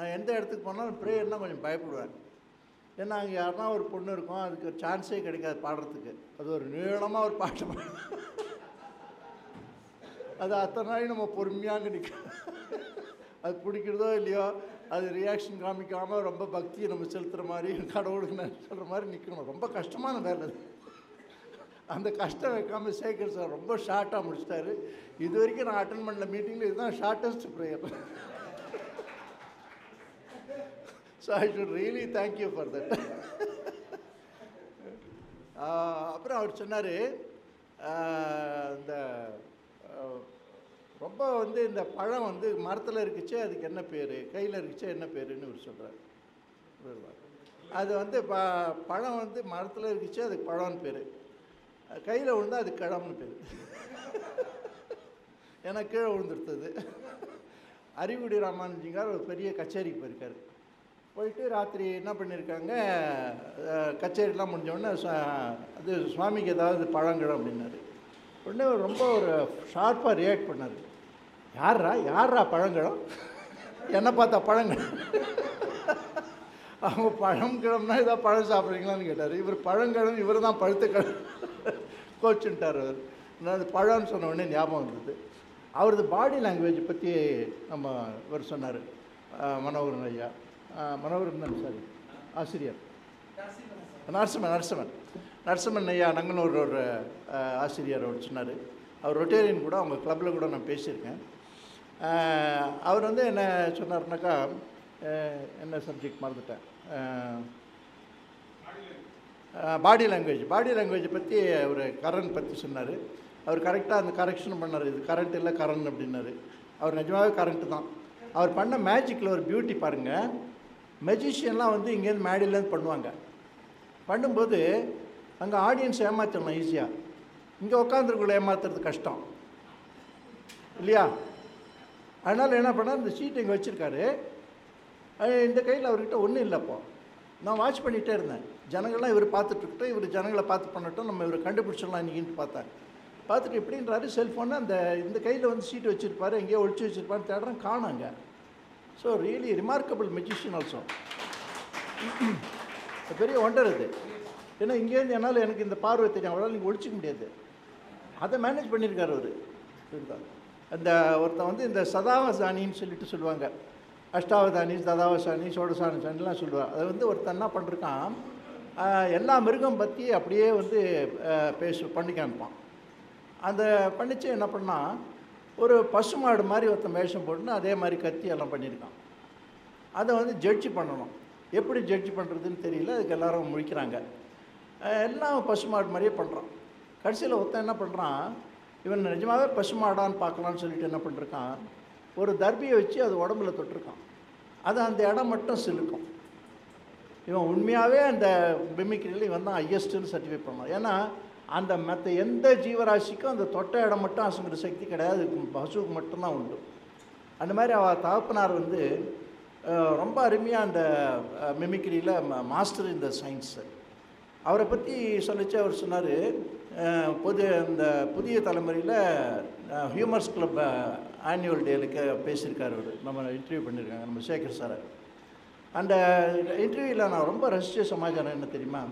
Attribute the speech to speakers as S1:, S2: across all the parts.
S1: நான் எந்த இடத்துக்கு போனாலும் ப்ரேயர்னா கொஞ்சம் பயப்படுவேன். ஏன்னா அங்கே யாருன்னா ஒரு பொண்ணு இருக்கும் அதுக்கு ஒரு சான்ஸே கிடைக்காது பாடுறதுக்கு. அது ஒரு நீளமாக ஒரு பாட்டு பாடு. அது அத்தனை நாளைக்கு நம்ம பொறுமையாக நிற்க அது பிடிக்கிறதோ இல்லையோ அது ரியாக்ஷன் காமிக்காமல் ரொம்ப பக்தியை நம்ம செலுத்துகிற மாதிரி கடவுளுக்கு நான் சொல்கிற மாதிரி நிற்கணும் ரொம்ப கஷ்டமான வேலை அது. அந்த கஷ்டம் வைக்காமல் சேகர் சார் ரொம்ப ஷார்ட்டாக முடிச்சிட்டாரு. இது வரைக்கும் நான் அட்டன் பண்ண மீட்டிங்கில் இதுதான் shortest prayer so I should really thank you for that அப்புறம் அவர் சொன்னார் இந்த ரொம்ப வந்து இந்த பழம் வந்து மரத்தில் இருக்குச்சு அதுக்கு என்ன பேர்? கையில் இருக்குச்சு என்ன பேருன்னு இவர் சொல்கிறார் அது வந்து ப பழம் வந்து மரத்தில் இருக்குச்சு அதுக்கு பழம்னு பேர். கையில் விழுந்தால் அது கிழம்னு பேர். ஏன்னா கீழே விழுந்துருத்தது அறிவுடி ராமானுஜிங்கார் ஒரு பெரிய கச்சேரிக்கு போயிருக்காரு. போயிட்டு ராத்திரி என்ன பண்ணியிருக்காங்க கச்சேரிலாம் முடிஞ்சோடனே அது சுவாமிக்கு ஏதாவது பழங்கிழம் அப்படின்னாரு. உடனே ரொம்ப ஒரு ஷார்ப்பாக ரியாக்ட் பண்ணார். யாரா யாரா பழங்கிழம் என்னை பார்த்தா பழங்கிழம் அவங்க பழங்கிழம்னா ஏதாவது பழம் சாப்பிட்றீங்களான்னு கேட்டார். இவர் பழங்கிழம் இவர் தான் பழுத்துக்கிழம் கோச்சுன்ட்டார் அவர். நான் அது பழம்னு சொன்ன உடனே ஞாபகம் வந்தது. அவரது பாடி லாங்குவேஜ் பற்றி நம்ம இவர் சொன்னார் மனோகரன் ஐயா. அஹ், சாரி ஆசிரியர். நரசிம்மன் நரசிம்மன். நரசிம்மன் ஐயா நங்கனூர் ஒரு ஆசிரியர் அவர் சொன்னார். அவர் ரொட்டேரியன் கூட அவங்க கிளப்பில் கூட நான் பேசியிருக்கேன். அவர் வந்து என்ன சொன்னார்னாக்கா என்ன சப்ஜெக்ட் மறந்துட்டேன். பாடி லாங்குவேஜ் பாடி லாங்குவேஜ் பற்றி அவர் கரண் பற்றி சொன்னார். அவர் கரெக்டாக அந்த கரெக்ஷன் பண்ணார். இது கரண்ட் இல்லை கரண் அப்படின்னாரு. அவர் நிஜமாகவே கரண்ட்டு தான். அவர் பண்ண மேஜிக்கில் ஒரு பியூட்டி பாருங்கள் மெஜிஷியன்லாம் வந்து இங்கேருந்து மேடிலேருந்து பண்ணுவாங்க. பண்ணும்போது அங்கே ஆடியன்ஸ் ஏமாற்றணும் ஈஸியாக இங்கே உட்காந்துருக்குள்ள ஏமாத்துறது கஷ்டம். இல்லையா? அதனால் என்ன பண்ணால் இந்த சீட் இங்கே வச்சுருக்காரு. இந்த கையில் அவர்கிட்ட ஒன்றும் இல்லைப்போ நான் வாட்ச் பண்ணிகிட்டே இருந்தேன். ஜனங்கள்லாம் இவர் பார்த்துட்ருக்கட்டும் இவர் ஜனங்களை பார்த்து பண்ணட்டும் நம்ம இவர் கண்டுபிடிச்சிடலாம் இன்றைக்கின்னு பார்த்தேன் பார்த்துட்டு எப்படின்றாரு? செல்ஃபோனை அந்த இந்த கையில் வந்து சீட்டு வச்சுருப்பாரு எங்கேயோ ஒழிச்சு வச்சுருப்பான்னு தேடுறேன் காணாங்க so really remarkable magician also பெரிய ஒண்டர் அது. ஏன்னா இங்கேருந்து என்னால் எனக்கு இந்த பார்வை தெரியும். அவரால் நீங்கள் ஒழிச்சிக்க முடியாது. அதை மேனேஜ் பண்ணியிருக்காரு அவர். அந்த ஒருத்தன் வந்து இந்த சதாவசானின்னு சொல்லிட்டு சொல்லுவாங்க. அஷ்டாவதானி சதாவசானி சோடசானி சொல்லுவாங்க அதை வந்து ஒருத்தன் என்ன பண்ணிருக்கான்? எல்லா மிருகம் பற்றி அப்படியே வந்து பேசு பண்ணி காமிப்பான் அந்த பண்ணிச்சு என்ன பண்ணால் ஒரு பசுமாடு மாதிரி ஒருத்தன் வேஷம் போட்டுன்னு அதே மாதிரி கத்தி எல்லாம் பண்ணியிருக்கான். அதை வந்து ஜட்ஜி பண்ணணும். எப்படி ஜட்ஜி பண்ணுறதுன்னு தெரியல. அதுக்கு எல்லோரும் முழிக்கிறாங்க. எல்லாம் பசுமாடு மாதிரியே பண்ணுறான் கடைசியில் ஒருத்தன் என்ன பண்ணுறான் இவன் நிஜமாகவே பசுமாடான்னு பார்க்கலான்னு சொல்லிட்டு என்ன பண்ணிருக்கான்? ஒரு தர்பியை வச்சு அது உடம்புல தொட்டிருக்கான். அது அந்த இடம் மட்டும் சிலுக்கும். இவன் உண்மையாகவே அந்த மிமிக்ரியில் இவன் தான் ஹையஸ்ட்டுன்னு சர்டிஃபை பண்ணான் ஏன்னா அந்த மற்ற எந்த ஜீவராசிக்கும் அந்த தொட்ட இடம் மட்டும் அசுங்கிற சக்தி கிடையாது. பசுவுக்கு மட்டும்தான் உண்டு. அந்த மாதிரி அவள் தகப்பனார் வந்து ரொம்ப அருமையாக அந்த மிமிக்ரியில் மாஸ்டர் இந்த சயின்ஸு அவரை பற்றி சொல்லிச்சு அவர் சொன்னார் புது இந்த புதிய தலைமுறையில் ஹியூமர்ஸ் கிளப் ஆனுவல் டேலுக்கு பேசியிருக்கார் அவர். நம்ம இன்டர்வியூ பண்ணியிருக்காங்க நம்ம சேகர் சாரை. அந்த இன்டர்வியூவில் நான் ரொம்ப ரசித்த சமாச்சாரம் என்ன தெரியுமா?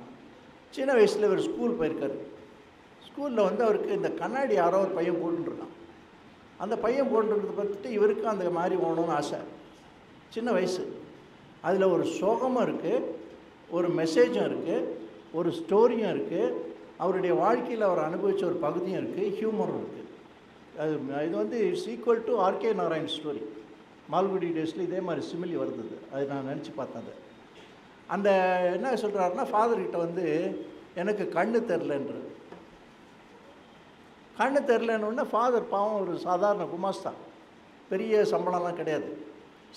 S1: சின்ன வயசில் இவர் ஸ்கூல் போயிருக்காரு. ஸ்கூலில் வந்து அவருக்கு இந்த கண்ணாடி யாரோ ஒரு பையன் போட்டுருக்கான் அந்த பையன் போட்டுருக்கிறத பார்த்துட்டு இவருக்கும் அந்த மாதிரி போகணும்னு ஆசை. சின்ன வயசு. அதில் ஒரு சோகமும் இருக்குது ஒரு மெசேஜும் இருக்குது ஒரு ஸ்டோரியும் இருக்குது அவருடைய வாழ்க்கையில் அவர் அனுபவித்த ஒரு பகுதியும் இருக்குது ஹியூமரும் இருக்குது அது இது வந்து it's equal to R K Narayan story Malgudi டேஸில் இதே மாதிரி சிமிலி வருது அது நான் நினச்சி பார்த்தேன் அது அந்த என்ன சொல்கிறாருன்னா ஃபாதர்கிட்ட வந்து எனக்கு கண்ணு தெரிலன்றது கண்ணு தெரிலன்னு ஃபாதர் பாவம் ஒரு சாதாரண குமாஸ்தா. பெரிய சம்பளம்லாம் கிடையாது.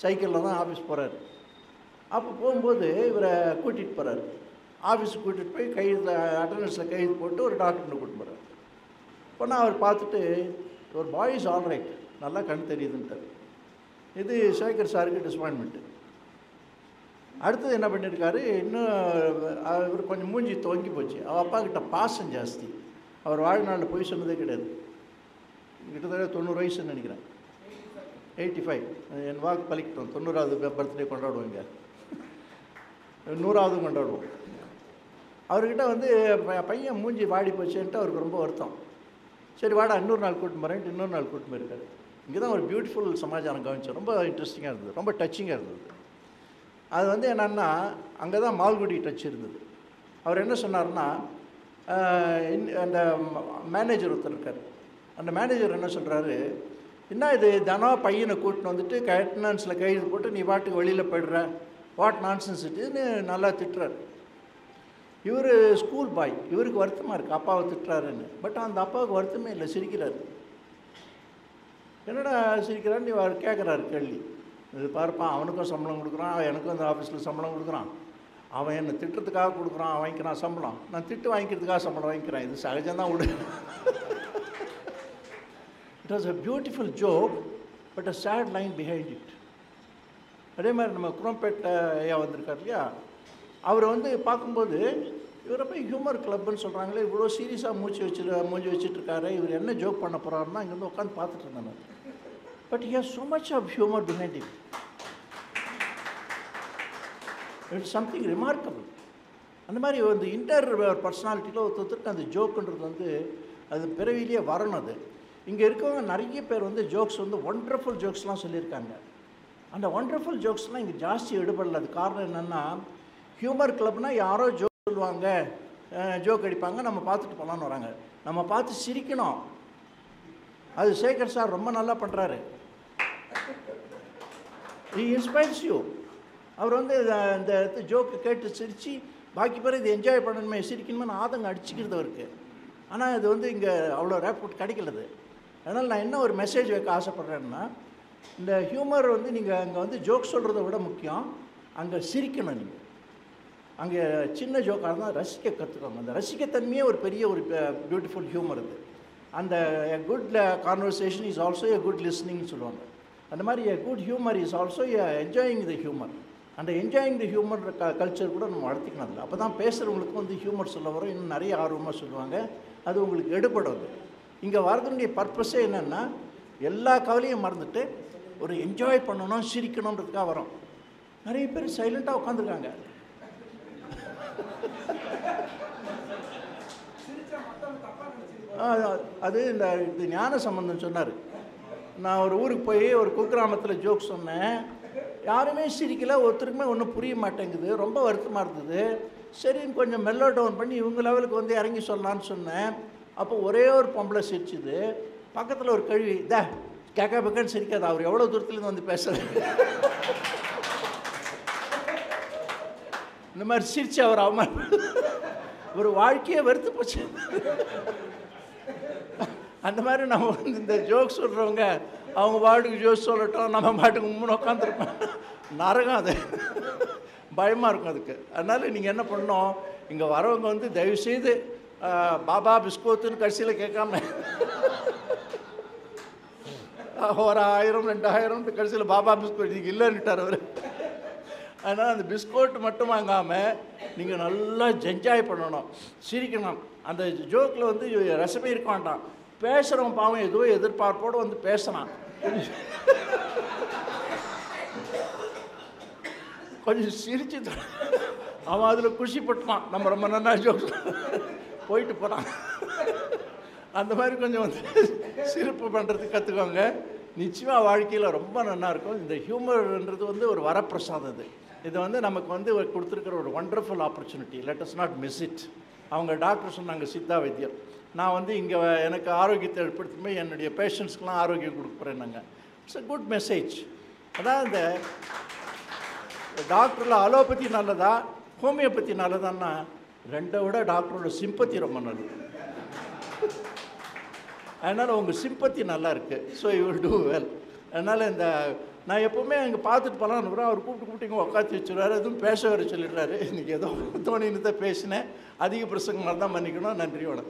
S1: சைக்கிளில் தான் ஆஃபீஸ் போகிறாரு அப்போ போகும்போது இவரை கூட்டிகிட்டு போகிறாரு ஆஃபீஸுக்கு கூட்டிகிட்டு போய் கையில் அட்டண்டன்ஸில் கைது போட்டு ஒரு டாக்டர்னு கூட்டிட்டு போகிறார் போனால் அவர் பார்த்துட்டு ஒரு பாய் இஸ் ஆல் ரைட் நல்லா கண் தெரியுதுன்ட்டார். இது சேகர் சாருக்கு டிசப்பாயின்மெண்ட்டு அடுத்தது என்ன பண்ணியிருக்காரு இன்னும் இவர் கொஞ்சம் மூஞ்சி தொங்கி போச்சு. அவள் அப்பா கிட்ட பாசம் ஜாஸ்தி. அவர் வாழ்நாளில் போய் சொன்னதே கிடையாது. கிட்டத்தட்ட தொண்ணூறு வயசுன்னு நினைக்கிறேன். எயிட்டி ஃபைவ் என் வாக்கு பழிக்கிட்டோம் தொண்ணூறாவது பர்த்டே கொண்டாடுவோம் இங்கே. நூறாவது கொண்டாடுவோம். அவர்கிட்ட வந்து பையன் மூஞ்சி வாடி போச்சுன்ட்டு அவருக்கு ரொம்ப வருத்தம். சரி வாடா இன்னொரு நாள் கூட்டிட்டு போகிறேன்ட்டு இன்னொரு நாள் கூட்டிட்டு போயிருக்காரு. இங்கே தான் ஒரு பியூட்டிஃபுல் சமாச்சாரம் கவனிச்சோம் ரொம்ப இன்ட்ரெஸ்டிங்காக இருந்தது. ரொம்ப டச்சிங்காக இருந்தது. அது வந்து என்னன்னா அங்கே தான் மால்குடி டச் இருந்தது. அவர் என்ன சொன்னார்னா அந்த மேனேஜர் ஒருத்தர் இருக்கார். அந்த மேனேஜர் என்ன சொல்கிறாரு என்ன இது தினம் பையனை கூட்டின்னு வந்துட்டு கட்டனன்ஸில் கைது போட்டு நீ பாட்டுக்கு வெளியில் போயிடுற? வாட் நான்சன்ஸ் நல்லா திட்டுறாரு. இவர் ஸ்கூல் பாய் இவருக்கு வருத்தமாக இருக்குது அப்பாவை திட்டுறாருன்னு. பட் அந்த அப்பாவுக்கு வருத்தமே இல்லை. சிரிக்கிறாரு. என்னடா சிரிக்கிறான்னு? நீ அவர் கேட்குறாரு கேள்வி. இது பார்ப்பான் அவனுக்கும் சம்பளம் கொடுக்குறான். எனக்கும் அந்த ஆஃபீஸில் சம்பளம் கொடுக்குறான். அவன் என்னை திட்டத்துக்காக கொடுக்குறான் வாங்கிக்கிறான் சம்பளம். நான் திட்டு வாங்கிக்கிறதுக்காக சம்பளம் வாங்கிக்கிறேன். இது சகஜம்தான் விடு. It was a beautiful joke but a sad line behind it அதே மாதிரி நம்ம குரம்பேட்டை ஐயா வந்திருக்கார் இல்லையா? அவரை வந்து பார்க்கும்போது இவரை போய் ஹியூமர் கிளப்னு சொல்கிறாங்களே இவ்வளோ சீரியஸாக மூச்சு வச்சு மூஞ்சி வச்சுட்ருக்காரு. இவர் என்ன ஜோக் பண்ண போகிறாருன்னா இங்கேருந்து உட்காந்து பார்த்துட்டு இருந்தேன் but he has so much of humour behind it it's something remarkable அந்த மாதிரி வந்து இன்டர் பர்சனாலிட்டியில் ஒருத்தருக்கு அந்த ஜோக்குன்றது வந்து அது பிறவிலேயே வரணும் அது. இங்கே இருக்கவங்க நிறைய பேர் வந்து ஜோக்ஸ் வந்து ஒண்டர்ஃபுல் ஜோக்ஸ்லாம் சொல்லியிருக்காங்க. அந்த ஒண்டர்ஃபுல் ஜோக்ஸ்லாம் இங்கே ஜாஸ்தி எடுபடல. அது காரணம் என்னென்னா ஹியூமர் கிளப்னால் யாரோ ஜோக் சொல்லுவாங்க ஜோக் அடிப்பாங்க நம்ம பார்த்துட்டு போகலான்னு வராங்க. நம்ம பார்த்து சிரிக்கணும். அது சேகர் சார் ரொம்ப நல்லா பண்ணுறாரு இன்ஸ்பைர்ஸ் யூ அவர் வந்து அந்த இந்த ஜோக்கு கேட்டு சிரித்து பாக்கி பேர் இது என்ஜாய் பண்ணணுமே சிரிக்கணுமே ஆதங்க அடிச்சுக்கிறது அவருக்கு. ஆனால் இது வந்து இங்கே அவ்வளோ ரேப்போர்ட் கிடைக்கலது. அதனால் நான் என்ன ஒரு மெசேஜ் வைக்க ஆசைப்பட்றேன்னா இந்த ஹியூமர் வந்து நீங்கள் அங்கே வந்து ஜோக் சொல்கிறத விட முக்கியம். அங்கே சிரிக்கணும் நீங்கள் அங்கே சின்ன ஜோக்காக இருந்தால் ரசிக்க கற்றுக்கோங்க அந்த ரசிக்கத்தன்மையே ஒரு பெரிய ஒரு பியூட்டிஃபுல் ஹியூமர் இது அந்த good conversation is also a good லிஸ்னிங்னு சொல்லுவாங்க. அந்த மாதிரி a good humour is also enjoying the humour அந்த என்ஜாயிங் த ஹியூமர் க கல்ச்சர் கூட நம்ம வளர்த்திக்கணும் அதில். அப்போ தான் பேசுகிறவங்களுக்கு வந்து ஹியூமர் சொல்ல வரும். இன்னும் நிறைய ஆர்வமாக சொல்லுவாங்க. அது உங்களுக்கு எடுபடாது அது. இங்கே வரதுனுடைய பர்பஸே என்னென்னா எல்லா கவலையும் மறந்துட்டு ஒரு என்ஜாய் பண்ணணும் சிரிக்கணுன்றதுக்காக வரும். நிறைய பேர் சைலண்ட்டாக உட்காந்துருக்காங்க அது இந்த இது ஞான சம்பந்தம் சொன்னார். நான் ஒரு ஊருக்கு போய் ஒரு குக்கிராமத்தில் ஜோக் சொன்னேன். யாருமே சிரிக்கல ஒருத்தருக்குமே ஒன்றும் புரிய மாட்டேங்குது. ரொம்ப வருத்தமாக இருந்தது. சரின்னு கொஞ்சம் மெல்லோ டவுன் பண்ணி இவங்க லெவலுக்கு வந்து இறங்கி சொல்லலான்னு சொன்னேன். அப்போ ஒரே ஒரு பொம்பளை சிரிச்சுது. பக்கத்தில் ஒரு கழுவி த கேக்கா பக்கன்னு சிரிக்காது அவர் எவ்வளோ தூரத்துலேருந்து வந்து பேசுறது இந்த மாதிரி சிரிச்சு அவர் அவமான ஒரு வாழ்க்கையே வெறுத்து போச்சு. அந்த மாதிரி நம்ம வந்து இந்த ஜோக் சொல்கிறவங்க அவங்க பாட்டுக்கு ஜோக் சொல்லட்டும் நம்ம பாட்டுக்கு முன்னு உட்காந்துருப்போம் நரகம் அது. பயமாக இருக்கும் அதுக்கு. அதனால் நீங்கள் என்ன பண்ணணும்? இங்கே வரவங்க வந்து தயவுசெய்து பாபா பிஸ்கோத்துன்னு கடைசியில் கேட்காம. ஒரு ஆயிரம் ரெண்டாயிரம் கடைசியில் பாபா பிஸ்கோட். நீங்கள் இல்லைன்னுட்டார் அவர். அதனால் அந்த பிஸ்கோட் மட்டும் வாங்காமல் நீங்கள் நல்லா என்ஜாய் பண்ணணும். சிரிக்கணும். அந்த ஜோக்கில் வந்து ரசமே இருக்க வேண்டாம் பேசுகிறவன் பாவம் ஏதோ எதிர்பார்ப்போடு வந்து பேசுகிறான் கொஞ்சம் சிரிச்சு அவன் அதில் குஷிப்பட்டுவான் நம்ம ரொம்ப நல்லா ஜோக் போயிட்டு போகிறான் அந்த மாதிரி கொஞ்சம் வந்து சிரிப்பு பண்ணுறதுக்கு கற்றுக்கோங்க நிச்சயமாக வாழ்க்கையில் ரொம்ப நல்லாயிருக்கும் இந்த ஹியூமர்ன்றது வந்து ஒரு வரப்பிரசாதம் இது இது வந்து நமக்கு வந்து கொடுத்துருக்கிற ஒரு wonderful opportunity let us not miss it அவங்க டாக்டர் சொன்னாங்க சித்தா வைத்தியர் நான் வந்து இங்கே எனக்கு ஆரோக்கியத்தை ஏற்படுத்தி என்னுடைய பேஷண்ட்ஸ்க்கெலாம் ஆரோக்கியம் கொடுக்குறேன் நாங்கள் இட்ஸ் அ குட் மெசேஜ் அதான் இந்த டாக்டரில் அலோபதி நல்லதா ஹோமியோபதி நல்லதான்னா ரெண்டை விட டாக்டரோட சிம்பத்தி ரொம்ப நல்லது. அதனால் உங்கள் சிம்பத்தி நல்லா இருக்குது so you will do well அதனால் இந்த நான் எப்போவுமே அங்கே பார்த்துட்டு போகலான்னு அவர் கூப்பிட்டு கூப்பிட்டு இங்கே உட்காந்து வச்சுருவாரு. எதுவும் பேச வர சொல்லிடுறாரு. இன்றைக்கி ஏதோ தோணின்னு தான் பேசினேன். அதிக பிரசங்கமாக தான் பண்ணிக்கணும். நன்றி வணக்கம்.